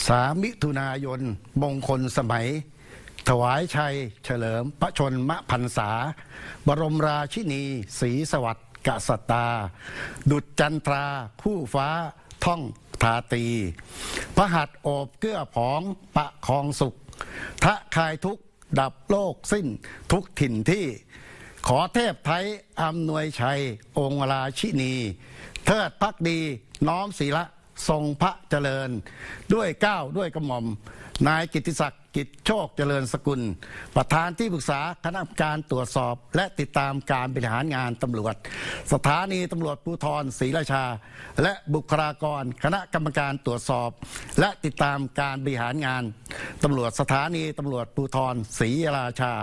3มิถุนายน มงคลสมัย ถวายชัย เฉลิม พระชนมพรรษา บรมราชินีศรีสวัสดิ์กษัตราดุจจันทรา คู่ฟ้าท่องทาตี พระหัตถ์โอบเกื้อผองประคองสุข ทะคายทุกดับโลกสิ้นทุกถิ่นที่ ขอเทพไทยอำนวยชัย องค์ราชินี เทิดพักดีน้อมศีละ ทรงพระเจริญ ด้วยเก้าวด้วยกระหม่อม นายกิตติศักดิ์กิจโชคเจริญสกุล ประธานที่ปรึกษาคณะกรรมการตรวจสอบ และติดตามการบริหารงานตำรวจ สถานีตำรวจภูธรศรีราชา และบุคลากร คณะกรรมการตรวจสอบ และติดตามการบริหารงานตำรวจสถานีตำรวจภูธรศรีราชา